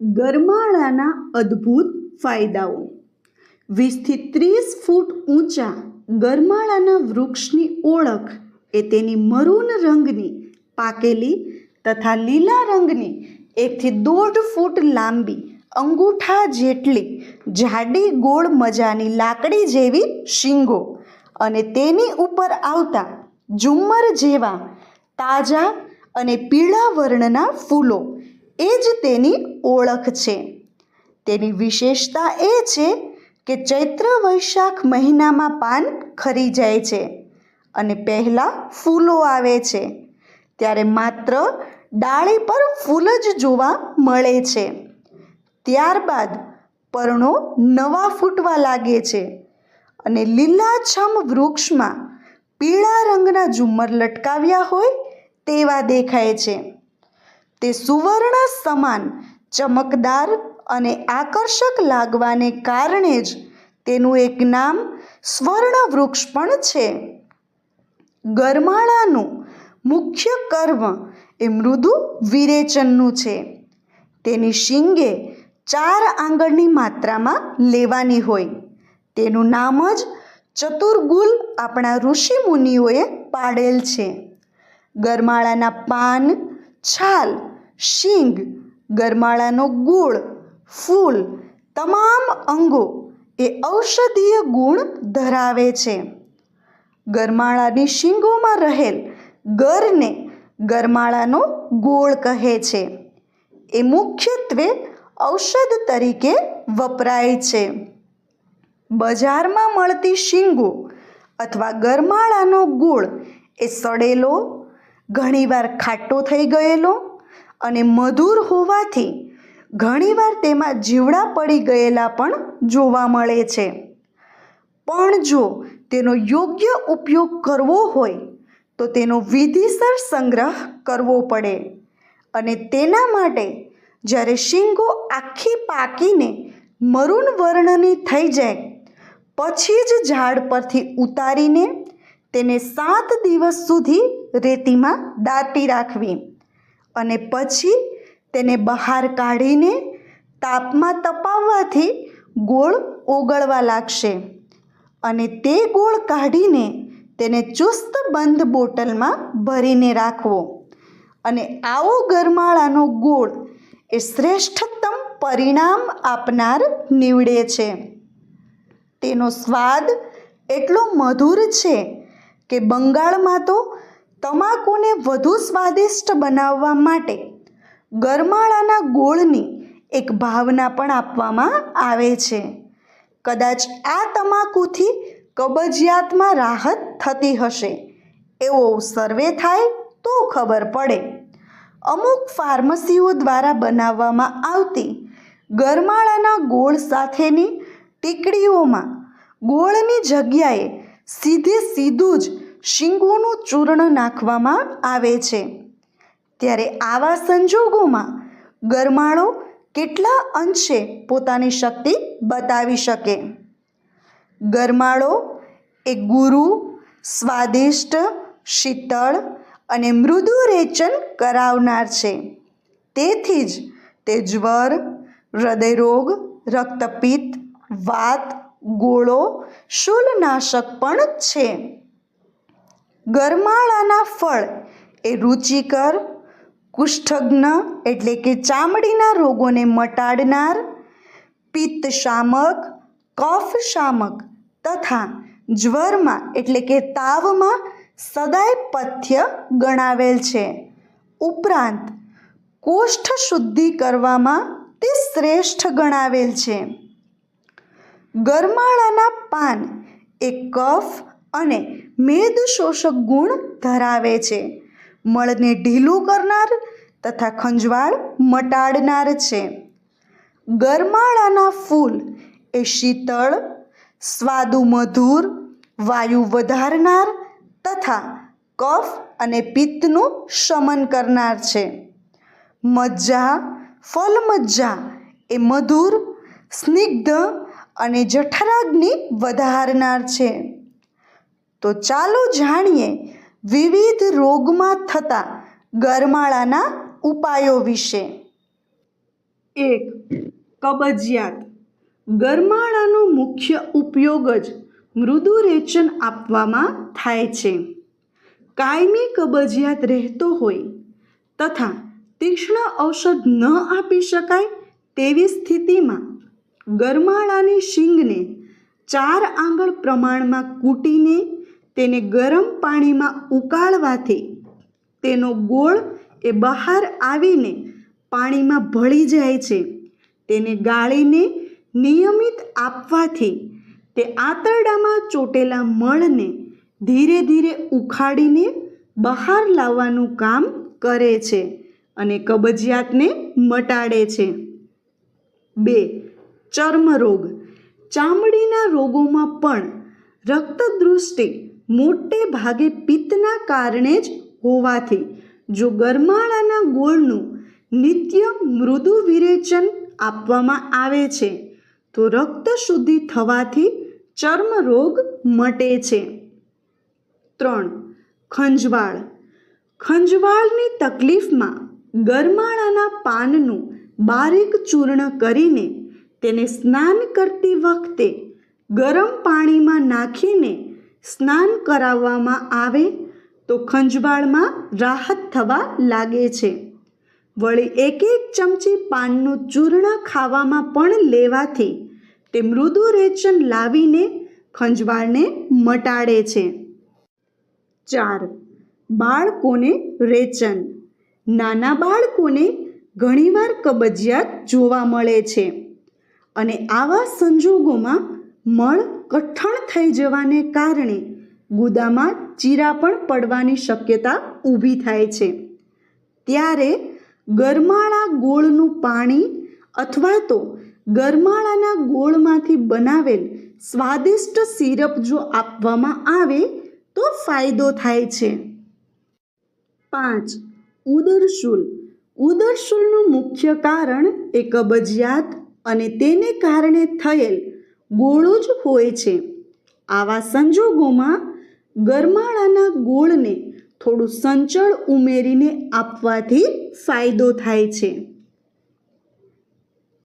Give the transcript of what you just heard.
ગરમાળાના અદ્ભુત ફાયદાઓ. વીસથી ત્રીસ ફૂટ ઊંચા ગરમાળાના વૃક્ષની ઓળખ એ તેની મરૂન રંગની પાકેલી તથા લીલા રંગની એકથી દોઢ ફૂટ લાંબી અંગૂઠા જેટલી જાડી ગોળ મજાની લાકડી જેવી શીંગો અને તેની ઉપર આવતા ઝુમ્મર જેવા તાજા અને પીળા વર્ણના ફૂલો એ જ તેની ઓળખ છે. તેની વિશેષતા એ છે કે ચૈત્ર વૈશાખ મહિનામાં પાન ખરી જાય છે અને પહેલાં ફૂલો આવે છે. ત્યારે માત્ર ડાળી પર ફૂલ જ જોવા મળે છે. ત્યારબાદ પર્ણો નવા ફૂટવા લાગે છે અને લીલાછમ વૃક્ષમાં પીળા રંગના ઝુમ્મર લટકાવ્યા હોય તેવા દેખાય છે. તે સુવર્ણ સમાન, ચમકદાર અને આકર્ષક લાગવાને કારણે જ તેનું એક નામ સ્વર્ણ વૃક્ષ પણ છે. ગરમાળાનું મુખ્ય કર્મ એ મૃદુ વિરેચનનું છે. તેની શીંગે ચાર આંગળની માત્રામાં લેવાની હોય. તેનું નામ જ ચતુર્ગુલ આપણા ઋષિ મુનિઓએ પાડેલ છે. ગરમાળાના પાન, છાલ શીંગ, ગરમાળાનો ગુળ, ફૂલ, તમામ અંગો એ ઔષધીય ગુણ ધરાવે છે. ગરમાળાની શીંગોમાં રહેલ ગરને ગરમાળાનો ગોળ કહે છે. એ મુખ્યત્વે ઔષધ તરીકે વપરાય છે. બજારમાં મળતી શીંગો અથવા ગરમાળાનો ગોળ એ સડેલો, ઘણીવાર ખાટો થઈ ગયેલો અને મધુર હોવાથી ઘણીવાર તેમાં જીવડા પડી ગયેલા પણ જોવા મળે છે. પણ જો તેનો યોગ્ય ઉપયોગ કરવો હોય, તો તેનો વિધિસર સંગ્રહ કરવો પડે અને તેના માટે જ્યારે શીંગો આખી પાકીને મરૂન વર્ણની થઈ જાય, પછી જ ઝાડ પરથી ઉતારીને તેને સાત દિવસ સુધી રેતીમાં દાટી રાખવી. અને પછી તેને બહાર કાઢીને તાપમાં તપાવવાથી ગોળ ઓગળવા લાગશે. અને તે ગોળ કાઢીને તેને ચુસ્ત બંધ બોટલમાં ભરીને રાખવો. અને આવો ગરમાળાનો ગોળ એ શ્રેષ્ઠતમ પરિણામ આપનાર નીવડે છે. તેનો સ્વાદ એટલો મધુર છે કે બંગાળમાં તો તમાકુને વધુ સ્વાદિષ્ટ બનાવવા માટે ગરમાળાના ગોળની એક ભાવના પણ આપવામાં આવે છે. કદાચ આ તમાકુથી કબજિયાતમાં રાહત થતી હશે, એવો સર્વે થાય તો ખબર પડે. અમુક ફાર્મસીઓ દ્વારા બનાવવામાં આવતી ગરમાળાના ગોળ સાથેની ટીકડીઓમાં ગોળની જગ્યાએ સીધે સીધું જ શીંગોનું ચૂર્ણ નાખવામાં આવે છે. ત્યારે આવા સંજોગોમાં ગરમાળો કેટલા અંશે પોતાની શક્તિ બતાવી શકે? ગરમાળો એ ગુરુ, સ્વાદિષ્ટ, શીતળ અને મૃદુ રેચન કરાવનાર છે. તેથી જ તે જ્વર, હૃદયરોગ, રક્તપિત્ત, વાત, ગોળો, શૂલનાશક પણ છે. ગરમાળાના ફળ એ રુચિકર, કુષ્ઠગ્ન એટલે કે ચામડીના રોગોને મટાડનાર પિત્ત શામક કફ શામક તથા જ્વરમાં એટલે કે તાવમાં સદાય પથ્ય ગણાવેલ છે. ઉપરાંત, કોષ્ઠ શુદ્ધિ કરવામાં તે શ્રેષ્ઠ ગણાવેલ છે. ગરમાળાના પાન એ કફ અને મેદ શોષક ગુણ ધરાવે છે. મળને ઢીલું કરનાર તથા ખંજવાળ મટાડનાર છે. ગરમાળાના ફૂલ એ શીતળ સ્વાદુ મધુર વાયુ વધારનાર તથા કફ અને પિત્તનું શમન કરનાર છે. મજ્જા, ફલમજ્જા એ મધુર, સ્નિગ્ધ અને જઠરાગ્નિ વધારનાર છે. તો ચાલો જાણીએ વિવિધ રોગમાં થતા ગરમાળાના ઉપાયો વિશે. એક, કબજિયાત. ગરમાળાનો મુખ્ય ઉપયોગ જ મૃદુરેચન આપવામાં થાય છે. કાયમી કબજિયાત રહેતો હોય તથા તીક્ષ્ણ ઔષધ ન આપી શકાય તેવી સ્થિતિમાં ગરમાળાની શીંગને ચાર આંગળ પ્રમાણમાં કૂટીને તેને ગરમ પાણીમાં ઉકાળવાથી તેનો ગોળ એ બહાર આવીને પાણીમાં ભળી જાય છે. તેને ગાળીને નિયમિત આપવાથી તે આંતરડામાં ચોટેલા મળને ધીરે ધીરે ઉખાડીને બહાર લાવવાનું કામ કરે છે અને કબજિયાતને મટાડે છે. બે, ચર્મરોગ. ચામડીના રોગોમાં પણ રક્તદૃષ્ટિ મોટે ભાગે પિત્તના કારણે જ હોવાથી, જો ગરમાળાના ગોળનું નિત્ય મૃદુ વિરેચન આપવામાં આવે છે, તો રક્ત શુદ્ધિ થવાથી ચર્મરોગ મટે છે. ત્રણ, ખંજવાળ. ખંજવાળની તકલીફમાં ગરમાળાના પાનનું બારીક ચૂર્ણ કરીને તેને સ્નાન કરતી વખતે ગરમ પાણીમાં નાખીને સ્નાન કરાવવામાં આવે તો ખંજવાળમાં રાહત થવા લાગે છે. વળી એક એક ચમચી પાનનું ચૂર્ણ ખાવામાં પણ લેવાથી તે મૃદુ રેચન લાવીને ખંજવાળને મટાડે છે. ચાર, બાળકોને રેચન. નાના બાળકોને ઘણીવાર કબજિયાત જોવા મળે છે અને આવા સંજોગોમાં મળ કઠણ થઈ જવાને કારણે ગુદામાં ચીરા પણ પડવાની શક્યતા ઊભી થાય છે. ત્યારે ગરમાળા ગોળનું પાણી અથવા તો ગરમાળાના ગોળમાંથી બનાવેલ સ્વાદિષ્ટ સિરપ જો આપવામાં આવે તો ફાયદો થાય છે. પાંચ, ઉદરશૂલ. ઉદરશૂલનું મુખ્ય કારણ એ કબજિયાત અને તેને કારણે થયેલ ગોળો જ હોય છે. આવા સંજોગોમાં ગરમાળાના ગોળને થોડું સંચળ ઉમેરીને આપવાથી ફાયદો થાય છે.